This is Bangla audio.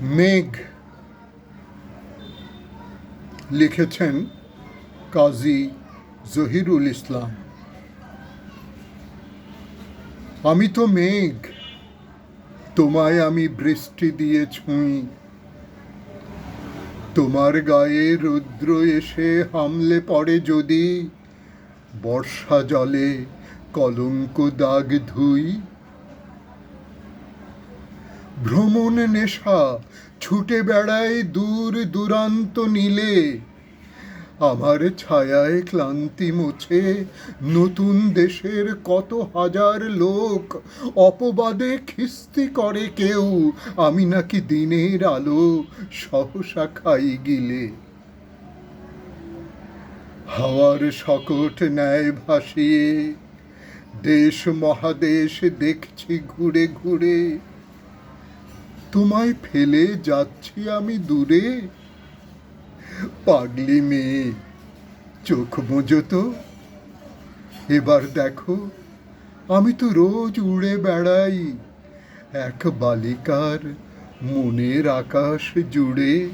মেঘ লিখেছেন কাজী জহিরুল ইসলাম। আমি তো মেঘ, তোমায় আমি বৃষ্টি দিয়ে ছুঁই। তোমার গায়ে রুদ্র এসে হামলে পড়ে যদি, বর্ষা জলে কলঙ্ক দাগ ধুই। ভ্রমণ নেশা ছুটে বেড়ায় দূর দূরান্ত নীলে। আমার ছায়ায় ক্লান্তি মুছে নতুন দেশের কত হাজার লোক। অপবাদে খিস্তি করে কেউ, আমি নাকি দিনের আলো সহসা খাই গিলে। হাওয়ার শকট ন্যায় ভাসিয়ে দেশ মহাদেশ দেখছি ঘুরে ঘুরে। তোমায় ফেলে যাচ্ছি আমি দূরে। পাগলি মেয়ে, চোখ বোঝো তো। এবার দেখো, আমি তো রোজ উড়ে বেড়াই। এক বালিকার মনের আকাশ জুড়ে।